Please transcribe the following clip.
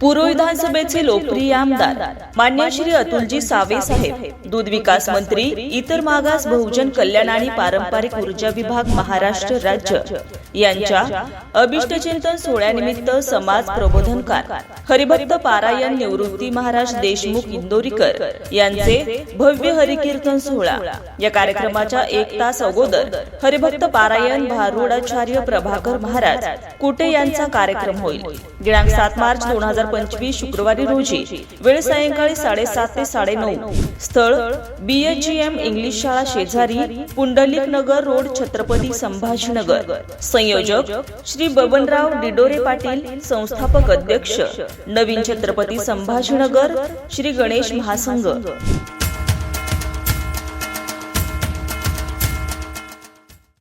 पूर्व विधानसभेचे लोकप्रिय आमदार मान्य श्री अतुलजी सावे साहेब दूध विकास मंत्री इतर मागास बहुजन कल्याण आणि पारंपरिक ऊर्जा विभाग महाराष्ट्र राज्य यांच्या अभिष्टचिंतन सोहळ्यानिमित्त समाज प्रबोधनकार हरिभक्त पारायण निवृत्ती महाराज देशमुख इंदोरीकर यांचे भव्य हरिकीर्तन सोहळा. या कार्यक्रमाच्या एक तास अगोदर हरिभक्त पारायण भारुडाचार्य प्रभाकर महाराज कुटे यांचा कार्यक्रम होईल. दिनांक सात मार्च दोन हजार पंचवीस शुक्रवारी रोजी वेळ सायंकाळी साडेसात ते साडेनऊ. स्थळ बीएचजीएम इंग्लिश शाळा शेजारी पुंडलिक नगर रोड छत्रपती संभाजीनगर. संयोजक श्री बबनराव डिडोरे पाटील संस्थापक अध्यक्ष. नवीन छत्रपती संभाजीनगर श्री गणेश महासंघ.